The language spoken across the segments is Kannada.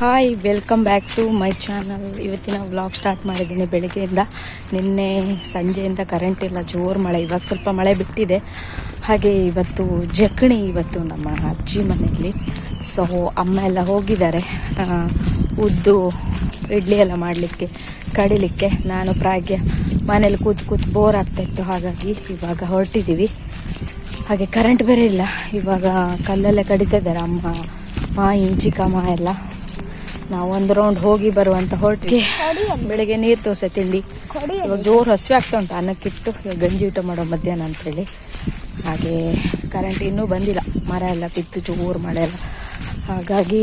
Hi welcome back to my channel ಇವತ್ತಿನ ವ್ಲಾಗ್ ಸ್ಟಾರ್ಟ್ ಮಾಡಿದ್ದೀನಿ ಬೆಳಗ್ಗೆಯಿಂದ. ನಿನ್ನೆ ಸಂಜೆಯಿಂದ ಕರೆಂಟ್ ಇಲ್ಲ, ಜೋರು ಮಳೆ. ಇವಾಗ ಸ್ವಲ್ಪ ಮಳೆ ಬಿಟ್ಟಿದೆ. ಹಾಗೆ ಇವತ್ತು ಜಕ್ಕಣಿ ಇವತ್ತು ನಮ್ಮ ಅಜ್ಜಿ ಮನೆಯಲ್ಲಿ. ಸೊ ಅಮ್ಮ ಎಲ್ಲ ಹೋಗಿದ್ದಾರೆ. ಉದ್ದು ಇಡ್ಲಿ ಎಲ್ಲ ಮಾಡಲಿಕ್ಕೆ, ಕಡಿಲಿಕ್ಕೆ. ನಾನು ಪ್ರಾಗ್ಯ ಮನೇಲಿ ಕೂತು ಕೂತು ಬೋರ್ ಆಗ್ತಾಯಿತ್ತು ಹಾಗಾಗಿ ಇವಾಗ ಹೊರಟಿದ್ದೀವಿ. ಹಾಗೆ ಕರೆಂಟ್ ಬೇರೆ ಇಲ್ಲ. ಇವಾಗ ಕಲ್ಲಲ್ಲೇ ಕಡಿತಾ ಇದ್ದಾರೆ ಅಮ್ಮ ಮಾಯಿ ಚಿಕ್ಕಮ್ಮ ಎಲ್ಲ. ನಾವು ಒಂದು ರೌಂಡ್ ಹೋಗಿ ಬರುವಂತ ಹೊರಟಿಗೆ ಬೆಳಗ್ಗೆ ನೀರು ದೋಸೆ ತಿಂಡಿ. ಇವಾಗ ಜೋರು ಹಸಿವೆ ಆಗ್ತಾ ಉಂಟು, ಅನ್ನಕ್ಕಿಟ್ಟು. ಗಂಜಿ ಊಟ ಮಾಡೋ ಮಧ್ಯಾಹ್ನ ಅಂತೇಳಿ ಹಾಗೆ ಕರೆಂಟ್ ಇನ್ನೂ ಬಂದಿಲ್ಲ. ಮರ ಎಲ್ಲ ಬಿತ್ತು ಜೋರು ಮಳೆ ಎಲ್ಲ. ಹಾಗಾಗಿ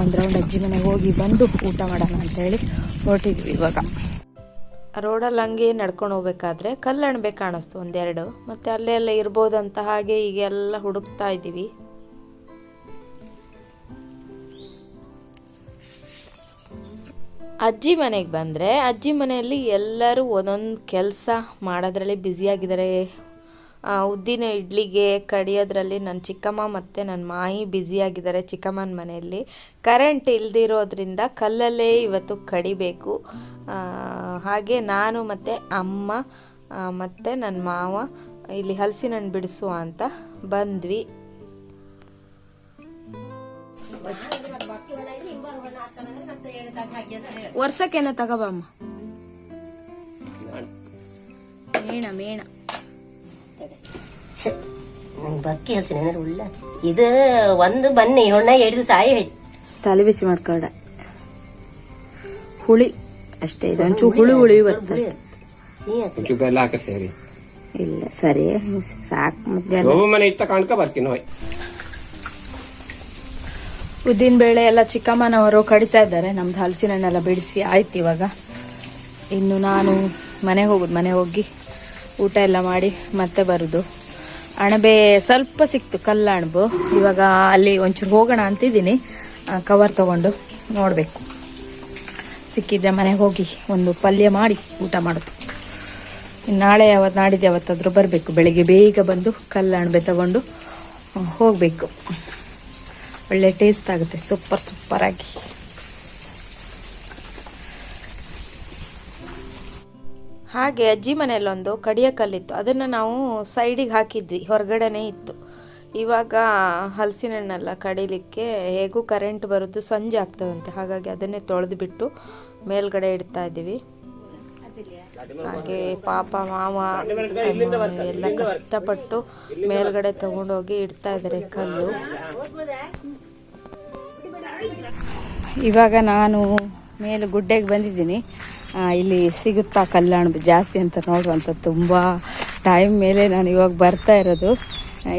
ಒಂದು ರೌಂಡ್ ಅಜ್ಜಿ ಮನೆಗೆ ಹೋಗಿ ಬಂದು ಊಟ ಮಾಡೋಣ ಅಂತೇಳಿ ಹೊರಟಿದ್ವಿ ಇವಾಗ. ರೋಡಲ್ಲಿ ಹಂಗೆ ನಡ್ಕೊಂಡು ಹೋಗ್ಬೇಕಾದ್ರೆ ಕಲ್ಲಣಬೆ ಕಾಣಿಸ್ತು ಒಂದೆರಡು. ಮತ್ತೆ ಅಲ್ಲೇ ಎಲ್ಲ ಇರ್ಬೋದಂತ ಹಾಗೆ ಈಗೆಲ್ಲ ಹುಡುಕ್ತಾ ಇದ್ದೀವಿ ಅಜ್ಜಿ ಮನೆಗೆ ಬಂದರೆ ಅಜ್ಜಿ ಮನೆಯಲ್ಲಿ ಎಲ್ಲರೂ ಒಂದೊಂದು ಕೆಲಸ ಮಾಡೋದ್ರಲ್ಲಿ ಬ್ಯುಸಿಯಾಗಿದ್ದಾರೆ ಉದ್ದಿನ ಇಡ್ಲಿಗೆ ಕಡಿಯೋದ್ರಲ್ಲಿ ನನ್ನ ಚಿಕ್ಕಮ್ಮ ಮತ್ತು ನನ್ನ ಮಾಯಿ ಬ್ಯುಸಿಯಾಗಿದ್ದಾರೆ ಚಿಕ್ಕಮ್ಮನ ಮನೆಯಲ್ಲಿ. ಕರೆಂಟ್ ಇಲ್ದಿರೋದ್ರಿಂದ ಕಲ್ಲಲ್ಲೇ ಇವತ್ತು ಕಡಿಬೇಕು. ಹಾಗೆ ನಾನು ಮತ್ತು ಅಮ್ಮ ಮತ್ತು ನನ್ನ ಮಾವ ಇಲ್ಲಿ ಹಲಸಿನ ಹಣ್ಣು ಬಿಡಿಸುವ ಅಂತ ಬಂದ್ವಿ. ವರ್ಷಕ್ಕೇನ ತಗೋಬಮ್ಮ. ಮೇಣ ಮೇಣ. ಬಕ್ಕಿ ಹೇಳ್ತೀನಿ ಅಂದ್ರೆ ಉಳ್ಳ. ಇದು ಒಂದು ಬನ್ನಿ ಹೊಣ್ಣ ಎರಡು ದಿವಸ ಆಯ್ತು ಹೋಯ್ತು ತಲೆ ಬಿಸಿ ಮಾಡ್ಕೊಡ ಹುಳಿ ಅಷ್ಟೇ ಇದು. ಒಂಚೂರು ಹುಳಿ ಹುಳಿ ಬರ್ತದೆ ಒಂಚೂರು ಬೆಲ್ಲ ಹಾಕ ಸೇರಿ. ಇಲ್ಲ ಸರಿ. ಸಾಕು ಮಧ್ಯಾಹ್ನ ಶೋಭ ಮನೆ ಇತ್ತ ಕಾಣ್ಕ ಬರ್ತೀನಿ ಹೋಯ್. ಉದ್ದಿನ ಬೇಳೆ ಎಲ್ಲ ಚಿಕ್ಕಮ್ಮನವರು ಕಡಿತಾ ಇದ್ದಾರೆ. ನಮ್ದು ಹಲಸಿನ ಹಣ್ಣೆಲ್ಲ ಬಿಡಿಸಿ ಆಯ್ತು ಇವಾಗ. ಇನ್ನು ನಾನು ಮನೆಗೆ ಹೋಗೋದು ಮನೆ ಹೋಗಿ ಊಟ ಎಲ್ಲ ಮಾಡಿ ಮತ್ತೆ ಬರೋದು. ಅಣಬೆ ಸ್ವಲ್ಪ ಸಿಕ್ತು ಕಲ್ಲ ಅಣಬು. ಇವಾಗ ಅಲ್ಲಿ ಒಂಚೂರು ಹೋಗೋಣ ಅಂತಿದ್ದೀನಿ. ಕವರ್ ತಗೊಂಡು ನೋಡಬೇಕು. ಸಿಕ್ಕಿದ್ರೆ ಮನೆಗೆ ಹೋಗಿ ಒಂದು ಪಲ್ಯ ಮಾಡಿ ಊಟ ಮಾಡೋದು. ನಾಳೆ ಯಾವತ್ತು, ನಾಡಿದ್ದು ಯಾವತ್ತಾದರೂ ಬರಬೇಕು. ಬೆಳಿಗ್ಗೆ ಬೇಗ ಬಂದು ಕಲ್ಲ ಅಣಬೆ ತಗೊಂಡು ಹೋಗಬೇಕು. ಒಳ್ಳೆ ಟೇಸ್ಟ್ ಆಗುತ್ತೆ ಸೂಪರ್ ಸೂಪರ್ ಆಗಿ. ಹಾಗೆ ಅಜ್ಜಿ ಮನೆಯಲ್ಲೊಂದು ಕಡಿಯ ಕಲ್ಲಿತ್ತು. ಅದನ್ನು ನಾವು ಸೈಡಿಗೆ ಹಾಕಿದ್ವಿ, ಹೊರಗಡೆನೇ ಇತ್ತು. ಇವಾಗ ಹಲಸಿನ ಹಣ್ಣೆಲ್ಲ ಕಡಿಲಿಕ್ಕೆ ಹೇಗೂ ಕರೆಂಟ್ ಬರೋದು ಸಂಜೆ ಆಗ್ತದಂತೆ, ಹಾಗಾಗಿ ಅದನ್ನೇ ತೊಳೆದು ಬಿಟ್ಟು ಮೇಲ್ಗಡೆ ಇಡ್ತಾ ಇದ್ದೀವಿ. ಹಾಗೆ ಪಾಪ ಮಾವ ಎಲ್ಲ ಕಷ್ಟಪಟ್ಟು ಮೇಲ್ಗಡೆ ತಗೊಂಡೋಗಿ ಇಡ್ತಾ ಇದ್ದಾರೆ ಕಲ್ಲು. ಇವಾಗ ನಾನು ಮೇಲೆ ಗುಡ್ಡೆಗೆ ಬಂದಿದ್ದೀನಿ. ಇಲ್ಲಿ ಸಿಗುತ್ತಾ ಕಲ್ಯಾಣ ಜಾಸ್ತಿ ಅಂತ ನೋಡುವಂಥ ತುಂಬ ಟೈಮ್ ಮೇಲೆ ನಾನು ಇವಾಗ ಬರ್ತಾ ಇರೋದು.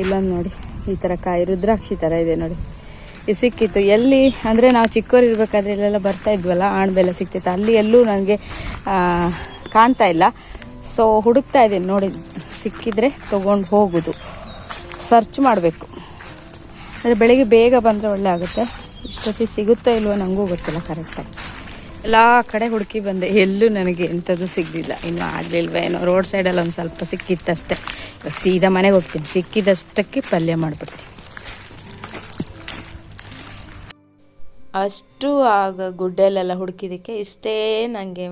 ಇಲ್ಲೊಂದು ನೋಡಿ, ಈ ಥರ ಕಾಯಿ ರುದ್ರಾಕ್ಷಿ ಥರ ಇದೆ ನೋಡಿ. ಇದು ಸಿಕ್ಕಿತ್ತು. ಎಲ್ಲಿ ಅಂದರೆ ನಾವು ಚಿಕ್ಕವರು ಇರಬೇಕಾದ್ರೆ ಇಲ್ಲೆಲ್ಲ ಬರ್ತಾ ಇದ್ವಲ್ಲ, ಆಣ್ಬೆಲ್ಲ ಸಿಕ್ತಿತ್ತು. ಅಲ್ಲಿ ಎಲ್ಲೂ ನನಗೆ ಕಾಣ್ತಾ ಇಲ್ಲ. ಸೊ ಹುಡುಕ್ತಾ ಇದ್ದೀನಿ. ನೋಡಿ, ಸಿಕ್ಕಿದ್ರೆ ತೊಗೊಂಡು ಹೋಗೋದು. ಸರ್ಚ್ ಮಾಡಬೇಕು. ಅಂದರೆ ಬೆಳಿಗ್ಗೆ ಬೇಗ ಬಂದರೆ ಒಳ್ಳೆ ಆಗುತ್ತೆ. ಇಷ್ಟೊತ್ತಿಗೆ ಸಿಗುತ್ತೋ ಇಲ್ವೋ ನನಗೂ ಗೊತ್ತಿಲ್ಲ ಕರೆಕ್ಟಾಗಿ ಎಲ್ಲ ಕಡೆ ಹುಡುಕಿ ಬಂದೆ, ಎಲ್ಲೂ ನನಗೆ ಎಂಥದ್ದು ಸಿಗಲಿಲ್ಲ. ಇನ್ನೂ ಆಗಲಿಲ್ವ ಏನೋ, ರೋಡ್ ಸೈಡಲ್ಲಿ ಒಂದು ಸ್ವಲ್ಪ ಸಿಕ್ಕಿತ್ತಷ್ಟೇ. ಇವಾಗ ಸೀದಾ ಮನೆಗೆ ಹೋಗ್ತೀನಿ, ಸಿಕ್ಕಿದಷ್ಟಕ್ಕೆ ಪಲ್ಯ ಮಾಡಿಬಿಡ್ತೀನಿ. ಅಷ್ಟು ಆಗ ಗುಡ್ಡೆಲೆಲ್ಲ ಹುಡುಕಿದ್ದಕ್ಕೆ ಇಷ್ಟೇ ನನಗೆ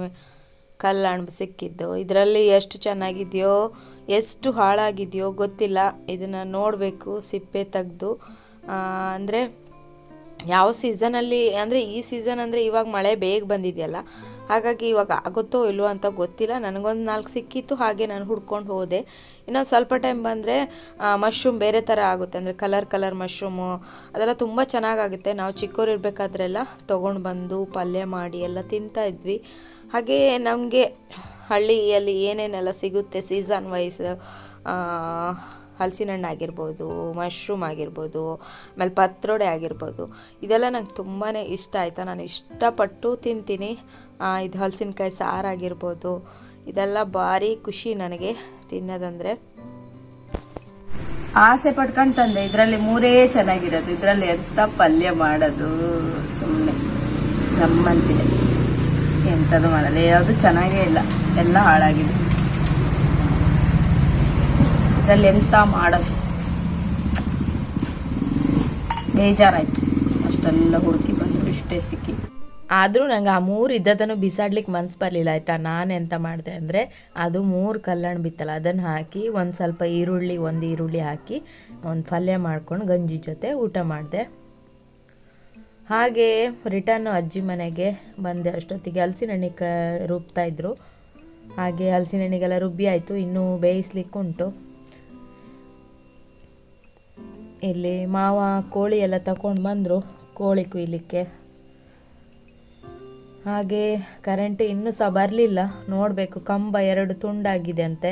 ಕಲ್ಲಣ್ಬು ಸಿಕ್ಕಿದ್ದು. ಇದರಲ್ಲಿ ಎಷ್ಟು ಚೆನ್ನಾಗಿದೆಯೋ, ಎಷ್ಟು ಹಾಳಾಗಿದೆಯೋ ಗೊತ್ತಿಲ್ಲ. ಇದನ್ನು ನೋಡಬೇಕು, ಸಿಪ್ಪೆ ತೆಗೆದು ಅಂದರೆ ಯಾವ ಸೀಸನಲ್ಲಿ ಅಂದರೆ ಈ ಸೀಸನ್ ಅಂದರೆ ಇವಾಗ ಮಳೆ ಬೇಗ ಬಂದಿದೆಯಲ್ಲ, ಹಾಗಾಗಿ ಇವಾಗ ಆಗುತ್ತೋ ಇಲ್ವೋ ಅಂತ ಗೊತ್ತಿಲ್ಲ. ನನಗೊಂದು ನಾಲ್ಕು ಸಿಕ್ಕಿತ್ತು, ಹಾಗೆ ನಾನು ಹುಡ್ಕೊಂಡು ಹೋದೆ. ಇನ್ನೊಂದು ಸ್ವಲ್ಪ ಟೈಮ್ ಬಂದರೆ ಮಶ್ರೂಮ್ ಬೇರೆ ಥರ ಆಗುತ್ತೆ, ಅಂದರೆ ಕಲರ್ ಕಲರ್ ಮಶ್ರೂಮು ಅದೆಲ್ಲ ತುಂಬ ಚೆನ್ನಾಗಾಗುತ್ತೆ. ನಾವು ಚಿಕ್ಕವ್ರು ಇರಬೇಕಾದ್ರೆಲ್ಲ ತೊಗೊಂಡು ಬಂದು ಪಲ್ಯ ಮಾಡಿ ಎಲ್ಲ ತಿಂತಾ ಇದ್ವಿ. ಹಾಗೆ ನಮಗೆ ಹಳ್ಳಿಯಲ್ಲಿ ಏನೇನೆಲ್ಲ ಸಿಗುತ್ತೆ ಸೀಸನ್ ವೈಸ್ ಹಲಸಿನ ಹಣ್ಣು ಆಗಿರ್ಬೋದು ಮಶ್ರೂಮ್ ಆಗಿರ್ಬೋದು, ಆಮೇಲೆ ಪತ್ರೊಡೆ ಆಗಿರ್ಬೋದು, ಇದೆಲ್ಲ ನಂಗೆ ತುಂಬಾ ಇಷ್ಟ ಆಯಿತಾ. ನಾನು ಇಷ್ಟಪಟ್ಟು ತಿಂತೀನಿ. ಇದು ಹಲಸಿನಕಾಯಿ ಸಾರಾಗಿರ್ಬೋದು ಇದೆಲ್ಲ ಭಾರಿ ಖುಷಿ ನನಗೆ ತಿನ್ನೋದಂದರೆ. ಆಸೆ ಪಟ್ಕೊಂಡು ತಂದೆ, ಇದರಲ್ಲಿ ಮೂರೇ ಚೆನ್ನಾಗಿರೋದು. ಇದರಲ್ಲಿ ಎಂಥ ಪಲ್ಯ ಮಾಡೋದು. ಸುಮ್ಮನೆ ನಮ್ಮಂತಿದೆ. ಎಂಥದ್ದು ಮಾಡಲ್ಲ. ಯಾವುದು ಚೆನ್ನಾಗೇ ಇಲ್ಲ. ಎಲ್ಲ ಹಾಳಾಗಿದೆ. ಇದರಲ್ಲಿ ಎಂತ ಮಾಡೋದು? ಬೇಜಾರಾಯ್ತು. ಅಷ್ಟು ಅಷ್ಟೆಲ್ಲ ಹುಡುಕಿ ಬಂದರು ಇಷ್ಟೇ ಸಿಕ್ಕಿತ್ತು ಆದರೂ ನಂಗೆ ಆ ಮೂರು ಇದ್ದದನ್ನು ಬಿಸಾಡ್ಲಿಕ್ಕೆ ಮನ್ಸು ಬರಲಿಲ್ಲ, ಆಯಿತಾ? ನಾನು ಎಂತ ಮಾಡಿದೆ ಅಂದರೆ ಅದು ಮೂರು ಕಲ್ಲಣ್ಣು ಬಿತ್ತಲ್ಲ, ಅದನ್ನು ಹಾಕಿ ಒಂದು ಸ್ವಲ್ಪ ಈರುಳ್ಳಿ, ಒಂದು ಈರುಳ್ಳಿ ಹಾಕಿ ಒಂದು ಪಲ್ಯ ಮಾಡ್ಕೊಂಡು ಗಂಜಿ ಜೊತೆ ಊಟ ಮಾಡಿದೆ. ಹಾಗೆ ರಿಟರ್ನು ಅಜ್ಜಿ ಮನೆಗೆ ಬಂದೆ ಅಷ್ಟೊತ್ತಿಗೆ. ಹಲಸಿನಣ್ಣಿ ಕ ರುಬ್ತಾಯಿದ್ರು ಹಾಗೆ ಹಲಸಿನಣ್ಣಿಗೆಲ್ಲ ರುಬ್ಬಿ ಆಯಿತು, ಇನ್ನೂ ಬೇಯಿಸ್ಲಿಕ್ಕೆ ಉಂಟು ಇಲ್ಲಿ ಮಾವ ಕೋಳಿ ಎಲ್ಲ ತಗೊಂಡು ಬಂದರು, ಕೋಳಿ ಕುಯ್ಲಿಕ್ಕೆ. ಹಾಗೆ ಕರೆಂಟ್ ಇನ್ನೂ ಸಹ ಬರಲಿಲ್ಲ. ನೋಡಬೇಕು, ಕಂಬ ಎರಡು ತುಂಡಾಗಿದೆ ಅಂತೆ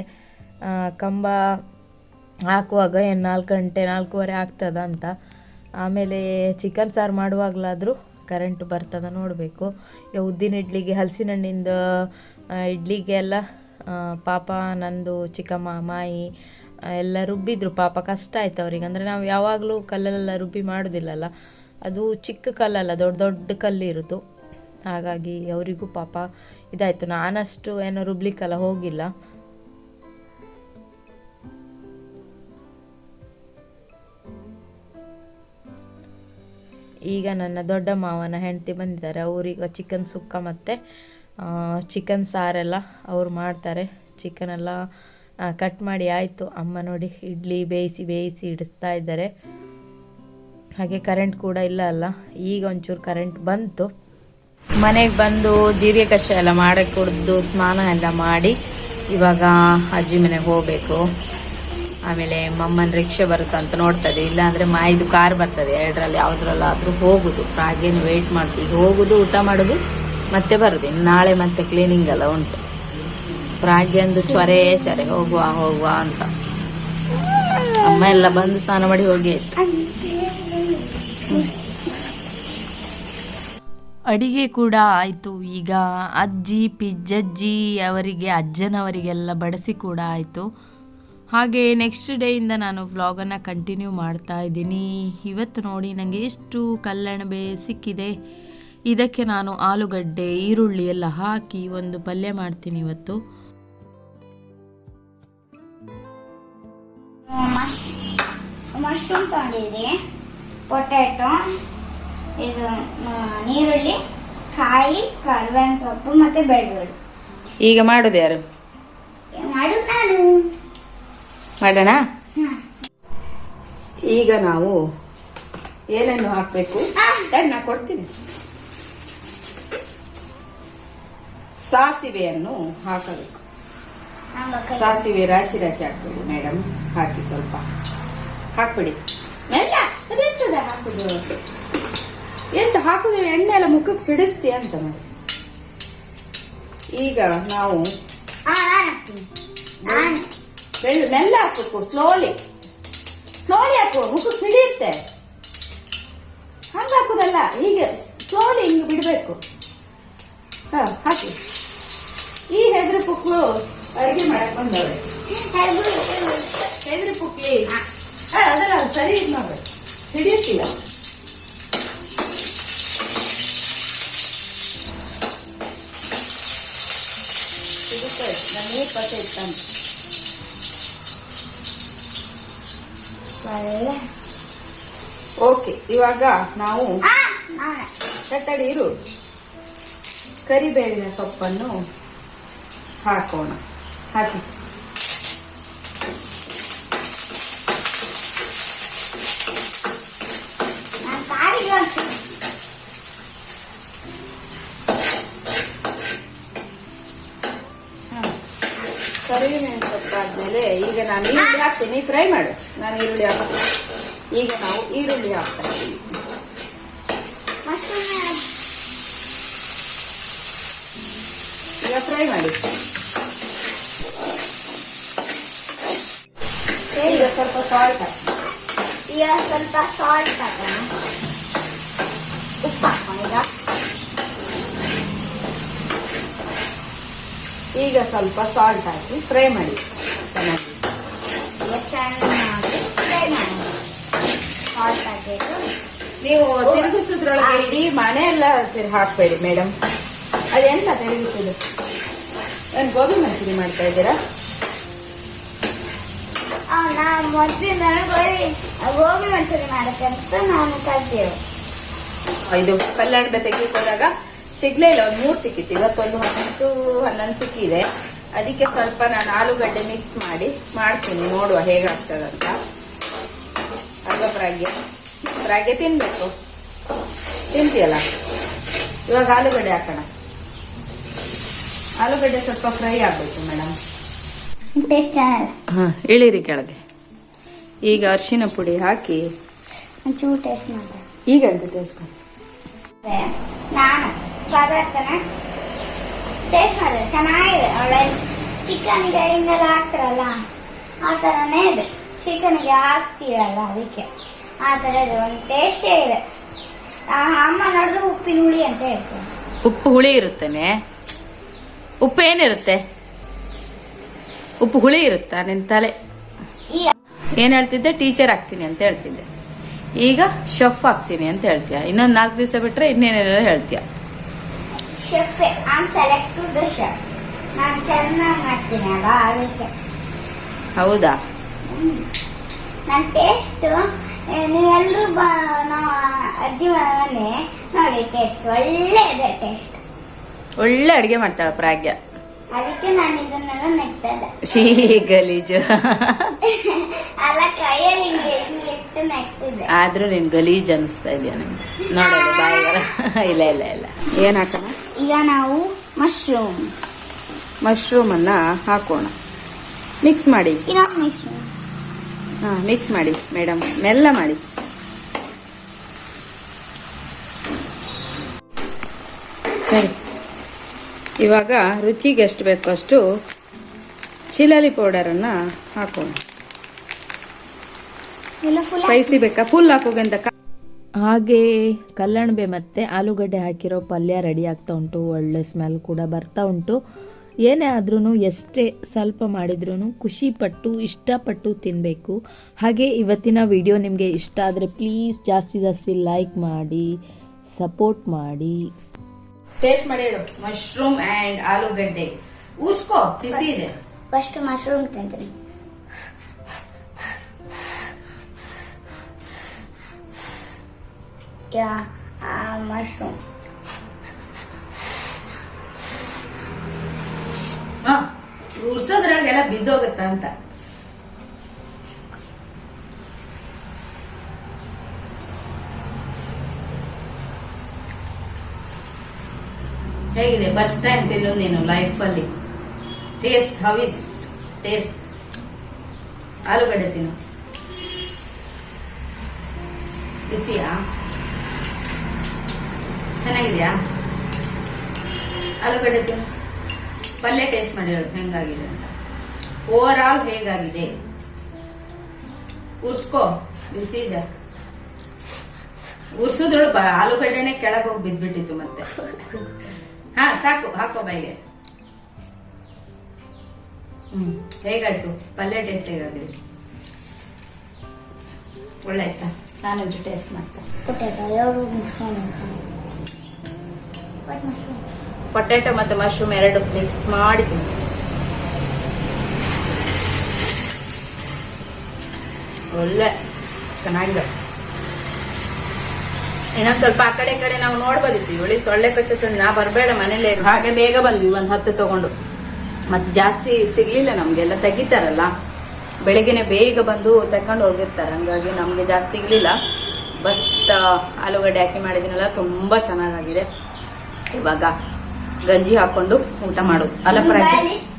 ಕಂಬ ಹಾಕುವಾಗ ಏನು ನಾಲ್ಕು ಗಂಟೆ, ನಾಲ್ಕೂವರೆ ಆಗ್ತದ ಅಂತ ಆಮೇಲೆ ಚಿಕನ್ ಸಾರು ಮಾಡುವಾಗಲಾದರೂ ಕರೆಂಟ್ ಬರ್ತದ ನೋಡಬೇಕು. ಉದ್ದಿನ ಇಡ್ಲಿಗೆ ಹಲಸಿನ ಹಣ್ಣಿಂದು ಇಡ್ಲಿಗೆ ಎಲ್ಲ ಪಾಪ ನಂದು ಚಿಕ್ಕಮ್ಮ, ಮಾಯಿ ಎಲ್ಲ ರುಬ್ಬಿದ್ರು. ಪಾಪ ಕಷ್ಟ ಆಯ್ತು ಅವ್ರಿಗೆ. ಅಂದರೆ ನಾವು ಯಾವಾಗಲೂ ಕಲ್ಲಲ್ಲೆಲ್ಲ ರುಬ್ಬಿ ಮಾಡೋದಿಲ್ಲಲ್ಲ. ಅದು ಚಿಕ್ಕ ಕಲ್ಲಲ್ಲ, ದೊಡ್ಡ ದೊಡ್ಡ ಕಲ್ಲು ಇರೋದು ಹಾಗಾಗಿ ಅವರಿಗೂ ಪಾಪ ಇದಾಯಿತು. ನಾನಷ್ಟು ಏನೋ ರುಬ್ಲಿಕ್ಕೆಲ್ಲ, ಹೋಗಿಲ್ಲ. ಈಗ ನನ್ನ ದೊಡ್ಡ ಮಾವನ ಹೆಂಡತಿ ಬಂದಿದ್ದಾರೆ. ಅವರೀಗ ಚಿಕನ್ ಸುಕ್ಕ ಮತ್ತು ಚಿಕನ್ ಸಾರೆಲ್ಲ ಅವ್ರು ಮಾಡ್ತಾರೆ. ಚಿಕನೆಲ್ಲ ಕಟ್ ಮಾಡಿ ಆಯಿತು. ಅಮ್ಮ ನೋಡಿ, ಇಡ್ಲಿ ಬೇಯಿಸಿ ಬೇಯಿಸಿ ಇಡಿಸ್ತಾ ಇದ್ದಾರೆ. ಹಾಗೆ ಕರೆಂಟ್ ಕೂಡ ಇಲ್ಲ ಅಲ್ಲ. ಈಗ ಒಂಚೂರು ಕರೆಂಟ್ ಬಂತು. ಮನೆಗೆ ಬಂದು ಜೀರಿಗೆ ಕಷಾಯ ಎಲ್ಲ ಮಾಡಿ ಕುಡಿದು ಸ್ನಾನ ಎಲ್ಲ ಮಾಡಿ ಇವಾಗ ಅಜ್ಜಿ ಮನೆಗೆ ಹೋಗಬೇಕು. ಆಮೇಲೆ ಮಮ್ಮನ ರಿಕ್ಷಾ ಬರುತ್ತಾ ಅಂತ ನೋಡ್ತದೆ ಇಲ್ಲಾಂದರೆ ಮಾಯಿದು ಕಾರ್ ಬರ್ತದೆ. ಎರಡರಲ್ಲಿ ಯಾವುದ್ರಲ್ಲಾದರೂ ಹೋಗುದು. ಹಾಗೇನು ವೆಯ್ಟ್ ಮಾಡ್ತೀವಿ. ಹೋಗುದು, ಊಟ ಮಾಡೋದು, ಮತ್ತೆ ಬರೋದು. ನಾಳೆ ಮತ್ತೆ ಕ್ಲೀನಿಂಗ್ ಎಲ್ಲ ಉಂಟು. ಪ್ರಾಗ್ಯಂದು ಚೊರೆ ಚೊರೆ ಹೋಗುವ ಹೋಗುವ ಅಂತ. ಅಮ್ಮ ಎಲ್ಲ ಬಂದು ಸ್ನಾನ ಮಾಡಿ ಹೋಗಿ. ಅಡಿಗೆ ಕೂಡ ಆಯಿತು. ಈಗ ಅಜ್ಜಿ, ಪಿಜ್ಜಜ್ಜಿ ಅವರಿಗೆ, ಅಜ್ಜನವರಿಗೆಲ್ಲ ಬಡಿಸಿ ಕೂಡ ಆಯಿತು. ಹಾಗೆ ನೆಕ್ಸ್ಟ್ ಡೇಯಿಂದ ನಾನು ವ್ಲಾಗನ್ನು ಕಂಟಿನ್ಯೂ ಮಾಡ್ತಾ ಇದ್ದೀನಿ. ಇವತ್ತು ನೋಡಿ ನನಗೆ ಎಷ್ಟು ಕಲ್ಲಣಬೆ ಸಿಕ್ಕಿದೆ. ಇದಕ್ಕೆ ನಾನು ಆಲೂಗಡ್ಡೆ, ಈರುಳ್ಳಿ ಎಲ್ಲ ಹಾಕಿ ಒಂದು ಪಲ್ಯ ಮಾಡ್ತೀನಿ ಇವತ್ತು. ಮಶ್ರೂಮ್ ತಗೊಂಡಿದ್ವಿ. ಪೊಟ್ಯಾಟೊ ಇದು ನೀರುಳ್ಳಿ ಕಾಯಿ ಕರ್ಬೇವಿನ ಸೊಪ್ಪು ಮತ್ತೆ ಬೆಳ್ಳುಳ್ಳಿ. ಈಗ ಮಾಡೋದು ಯಾರು? ಮಾಡು ನಾನು. ಮಾಡೋಣ? ಈಗ ನಾವು ಏನನ್ನು ಹಾಕಬೇಕು. ನಾ ಕೊಡ್ತೀನಿ. ಸಾಸಿವೆಯನ್ನು ಹಾಕಬೇಕು. ಸಾಸಿವೆ ರಾಶಿ ರಾಶಿ ಹಾಕ್ಬಿಡಿ ಮೇಡಮ್ ಹಾಕಿ ಸ್ವಲ್ಪ. ಹಾಕ್ಬಿಡಿ. ಅದೆಂತದ ಹಾಕುದು? ಎಂತ ಹಾಕುದು? ಎಣ್ಣೆ ಎಲ್ಲ ಮುಖಕ್ಕೆ ಸಿಡಿಸ್ತಿ ಅಂತ ಮಾಡಿ ಈಗ ನಾವು ಬೆಳ್ಳು ಮೆಲ್ಲ ಹಾಕಬೇಕು ಸ್ಲೋಲಿ ಸ್ಲೋಲಿ ಹಾಕು ಮುಖಕ್ಕೆ ಸಿಡಿಯುತ್ತೆ. ಹಂಗೆ ಹಾಕುದಲ್ಲ ಹೀಗೆ ಸ್ಲೋಲಿ ಹಿಂಗೆ ಬಿಡಬೇಕು. ಹಾ ಹಾಕಿ. ಈ ಹೆದ್ರ ಪುಕ್ಳು ಅಡುಗೆ ಮಾಡಕ್ ಬಂದವೆ ಹೆದ್ರ ಪುಕ್ಲಿ ಅದರ ಸರಿ ಇದು ಮಾಡ್ರಿ ಪತ್ತೆ ಇತ್ತಂತ ಓಕೆ ಇವಾಗ ನಾವು ತಟ್ಟಡಿ ಇರು. ಕರಿಬೇವಿನ ಸೊಪ್ಪನ್ನು ಹಾಕೋಣ. ಹಾಕಿ. ಕರಿಬೇವಿನ ಸೊಪ್ಪು ಆದ್ಮೇಲೆ ಈಗ ನಾನು ಈರುಳ್ಳಿ ಹಾಕ್ತೀನಿ. ಫ್ರೈ ಮಾಡು. ನಾನು ಈರುಳ್ಳಿ ಹಾಕ್ತೀನಿ ಈಗ ನಾವು ಈರುಳ್ಳಿ ಹಾಕ್ತಾ ಇದ್ದೀವಿ ಈಗ ಫ್ರೈ ಮಾಡಿ ಈಗ ಸ್ವಲ್ಪ ಸಾಲ್ಟ್ ಹಾಕಿ. ಈಗ ಸ್ವಲ್ಪ ಸಾಲ್ಟ್ ಹಾಕೋಣ. ಉಪ್ಪು ಹಾಕೋಣ ಈಗ. ಈಗ ಸ್ವಲ್ಪ ಸಾಲ್ಟ್ ಹಾಕಿ ಫ್ರೈ ಮಾಡಿ. ಚೆನ್ನಾಗಿ. ಫ್ರೈ ಮಾಡೋಣ. ಸಾಲ್ಟ್ ಹಾಕಬೇಕು. ನೀವು ತಿರುಗಿಸೋದ್ರೊಳಗೆ ಇಡೀ ಮನೆ ಎಲ್ಲ ಹಾಕ್ಬೇಡಿ ಮೇಡಮ್ ಅದೆಂತ ತಿರುಗಿಸೋದು? ನಾನು ಗೋಬಿ ಮಂಚೂರಿ ಮಾಡ್ತಾ ಇದ್ದೀರಾ? ನಾವು ಮೊದಲು ನನಗೆ ಗೋಬಿ ಮಂಚೂರಿ ಮಾಡಕ್ಕೆ ಅಂತ ನಾನು ಕಲ್ತೇವೆ ಇದು ಕಲ್ಲಣಬೆ ತೆಗಿಕ್ ಹೋದಾಗ ಸಿಗ್ಲೇ ಇಲ್ಲ ಒಂದು ಮೂರು ಸಿಕ್ಕಿತ್ತು. ಇವತ್ತೊಂದು ಹತ್ತು ಹನ್ನೊಂದು ಸಿಕ್ಕಿದೆ. ಅದಕ್ಕೆ ಸ್ವಲ್ಪ ನಾನು ಆಲೂಗಡ್ಡೆ ಮಿಕ್ಸ್ ಮಾಡಿ ಮಾಡ್ತೀನಿ. ನೋಡುವ ಹೇಗಾಗ್ತದಂತ ಅಲ್ವಾ ಪ್ರಾಗ್ಯ ಪ್ರಾಗ್ಯ ತಿನ್ಬೇಕು. ತಿಂತೀಯಲ್ಲ? ಇವಾಗ ಆಲೂಗಡ್ಡೆ ಹಾಕೋಣ. ಆಲೂಗಡ್ಡೆ ಸ್ವಲ್ಪ ಫ್ರೈ ಆಗಬೇಕು ಮೇಡಮ್ ಹಾಂ ಇಳಿರಿ ಕೆಳಗೆ. ಈಗ ಅರಿಶಿನ ಪುಡಿ ಹಾಕಿ. ಒಂಚೂರು ಟೇಸ್ಟ್ ಮಾಡ್ದೆ. ಈಗ ಅಂತ ಟೇಸ್ಕೊಂಡು ನಾನು ಪದಾರ್ಥನ ಟೇಸ್ಟ್ ಮಾಡಿದೆ. ಚೆನ್ನಾಗಿದೆ. ಒಳ್ಳೆ ಚಿಕನ್ಗೆ ಹಿಂಗೆಲ್ಲ ಹಾಕ್ತಾರಲ್ಲ ಆ ಥರನೇ ಇದೆ. ಚಿಕನ್ಗೆ ಹಾಕ್ತೀರಲ್ಲ ಅದಕ್ಕೆ. ಆ ಥರ ಇದೆ. ಒಂದು ಟೇಸ್ಟೇ ಇದೆ. ಅಮ್ಮ ನೋಡಿದ್ರೆ ಉಪ್ಪಿನ ಹುಳಿ ಅಂತ ಹೇಳ್ತಾರೆ. ಉಪ್ಪು ಹುಳಿ ಇರುತ್ತೇನೆ. ಉಪ್ಪು ಏನಿರುತ್ತೆ? ಉಪ್ಪು ಹುಳಿ ಇರುತ್ತಾ ನಿನ್ ತಲೆ? ಏನ್ ಹೇಳ್ತಿದ್ದೆ? ಟೀಚರ್ ಆಗ್ತೀನಿ ಅಂತ ಹೇಳ್ತಿದ್ದೆ. ಈಗ ಶೆಫ್ ಆಗ್ತೀನಿ ಅಂತ ಹೇಳ್ತೀಯ. ಇನ್ನೊಂದು ನಾಲ್ಕು ದಿವಸ ಬಿಟ್ರೆ ಇನ್ನೇನೇನೋ ಹೇಳ್ತೀಯ. ಹೌದಾ? ನನ್ನ ಟೇಸ್ಟ್ ನೀವೆಲ್ಲರೂ ಬ ನಾವು ಅಜ್ಜಿ ಮನೆ ನೋಡಿ ಟೇಸ್ಟ್ ಒಳ್ಳೆ ಇದೆ ಟೇಸ್ಟ್ ಒಳ್ಳೆ ಅಡಿಗೆ ಮಾಡ್ತಾಳ ಪ್ರಾಗ್ಯ. ಅದಕ್ಕೆ ನಾನು ಇದನ್ನೆಲ್ಲ ನೆಕ್ತದೆ ಶೀ ಗಲೀಜು. ಅಲ್ಲ ಕೈಯಲ್ಲಿ ಹಿಂಗೆ ಹಿಂಗೆ ಇಟ್ಟು ನೆಕ್ತಿದ್ದೆ ಆದ್ರೂ ನೀನ್ ಗಲೀಜ್ ಅನಿಸ್ತಾ ಇದೆಯಾ ನಿಮ್ಗೆ? ನೋಡೋದು ಬಾಯಿಗಳ ಇಲ್ಲ ಇಲ್ಲ ಇಲ್ಲ. ಏನ್ ಹಾಕೋಣ? ಈಗ ನಾವು ಮಶ್ರೂಮ್ ಮಶ್ರೂಮ್ ಅನ್ನ ಹಾಕೋಣ. ಮಿಕ್ಸ್ ಮಾಡಿ. ಇನ್ನೊಂದು ಮಶ್ರೂಮ್ ಹಾ ಮಿಕ್ಸ್ ಮಾಡಿ ಮೇಡಮ್ ಮೆಲ್ಲ ಮಾಡಿ ಸರಿ ಇವಾಗ ರುಚಿಗೆ ಎಷ್ಟು ಬೇಕೋ ಅಷ್ಟು ಚಿಲಲಿ ಪೌಡರನ್ನು ಹಾಕೋಣ. ಎಲ್ಲ ಫುಲ್ ಸ್ಪೈಸಿ ಬೇಕಾ? ಫುಲ್ ಹಾಕೋಗಂತ ಹಾಗೆ ಕಲ್ಲಣಬೆ ಮತ್ತು ಆಲೂಗಡ್ಡೆ ಹಾಕಿರೋ ಪಲ್ಯ ರೆಡಿ ಆಗ್ತಾ ಉಂಟು. ಒಳ್ಳೆ ಸ್ಮೆಲ್ ಕೂಡ ಬರ್ತಾ ಉಂಟು. ಏನೇ ಆದ್ರೂ ಎಷ್ಟೇ ಸ್ವಲ್ಪ ಮಾಡಿದ್ರೂ ಖುಷಿಪಟ್ಟು ಇಷ್ಟಪಟ್ಟು ತಿನ್ನಬೇಕು ಹಾಗೆ ಇವತ್ತಿನ ವಿಡಿಯೋ ನಿಮಗೆ ಇಷ್ಟ ಆದರೆ ಪ್ಲೀಸ್ ಜಾಸ್ತಿ ಜಾಸ್ತಿ ಲೈಕ್ ಮಾಡಿ ಸಪೋರ್ಟ್ ಮಾಡಿ. ಟೇಸ್ಟ್ ಮಾಡಿ ಹೇಳು. ಮಶ್ರೂಮ್ ಅಂಡ್ ಆಲೂಗಡ್ಡೆ. ಊರ್ಸ್ಕೋ ಬಿಸಿ ಇದೆ. ಫಸ್ಟ್ ಮಶ್ರೂಮ್ ತಿಂತೀನಿ. ಯಾ ಮಶ್ರೂಮ್ ಉರ್ಸೋದ್ರೊಳಗೆಲ್ಲ ಬಿದ್ದೋಗುತ್ತ ಅಂತ. ಹೇಗಿದೆ? ಫಸ್ಟ್ ಟೈಮ್ ತಿನ್ನು ನೀನು ಲೈಫಲ್ಲಿ ಟೇಸ್ಟ್ ಹವಿಸ್ ಟೇಸ್ಟ್ ಆಲೂಗಡ್ಡೆ ತಿನ್ನು. ಬಿಸಿಯಾ? ಚೆನ್ನಾಗಿದೆಯಾ? ಆಲೂಗಡ್ಡೆ ತಿನ್ನು. ಪಲ್ಯ ಟೇಸ್ಟ್ ಮಾಡಿ ಹೇಳು, ಹೆಂಗಾಗಿದೆ ಅಂತ. ಓವರ್ ಆಲ್ ಹೇಗಾಗಿದೆ? ಉರ್ಸ್ಕೋ, ಬಿಸಿ ಇದೆ ಉರ್ಸಿದ್ರೊಳು ಬ- ಆಲೂಗಡ್ಡೆನೆ ಕೆಳಗೆ ಹೋಗಿ ಬಿದ್ದ್ಬಿಟ್ಟಿತ್ತು ಮತ್ತೆ. ಹಾ ಸಾಕು ಹಾಕೋ ಬೈಗೆ ಹ್ಮ್ ಹೇಗಾಯ್ತು? ಪಲ್ಯ ಟೇಸ್ಟ್ ಹೇಗಾಗಿದೆ? ಒಳ್ಳೆ ಆಯ್ತಾ ನಾನು ಟೇಸ್ಟ್ ಮಾಡ್ತೇನೆ ಪೊಟ್ಯಾಟೊ ಮತ್ತು ಮಶ್ರೂಮ್ ಎರಡು ಮಿಕ್ಸ್ ಮಾಡಿ. ಒಳ್ಳೆ ಚೆನ್ನಾಗಿದೆ. ಇನ್ನೊಂದ್ ಸ್ವಲ್ಪ ಆ ಕಡೆ ಕಡೆ ನಾವು ನೋಡ್ಬೋದಿತ್ತು. ಇವಳಿ ಸೊಳ್ಳೆ ಕಚ್ಚುತ್ತೆ ನಾ ಬರಬೇಡ ಮನೇಲೆ ಇರು. ಹಾಗೆ ಬೇಗ ಬಂದ್ವಿ, ಒಂದ್ ಹತ್ತು ತಗೊಂಡು. ಮತ್ತೆ ಜಾಸ್ತಿ ಸಿಗ್ಲಿಲ್ಲ ನಮ್ಗೆಲ್ಲ ತೆಗಿತಾರಲ್ಲ. ಬೆಳಗ್ಗೆನೆ ಬೇಗ ಬಂದು ತಕೊಂಡು ಹೋಗಿರ್ತಾರೆ. ಹಂಗಾಗಿ ನಮ್ಗೆ ಜಾಸ್ತಿ ಸಿಗ್ಲಿಲ್ಲ. ಬಸ್ ಆಲೂಗಡ್ಡೆ ಹಾಕಿ ಮಾಡಿದಿನಲ್ಲ, ತುಂಬಾ ಚೆನ್ನಾಗಾಗಿದೆ. ಇವಾಗ ಗಂಜಿ ಹಾಕೊಂಡು ಊಟ ಮಾಡು. ಅಲ್ಲ ಪ್ರಾಕ್ಟೀಸ್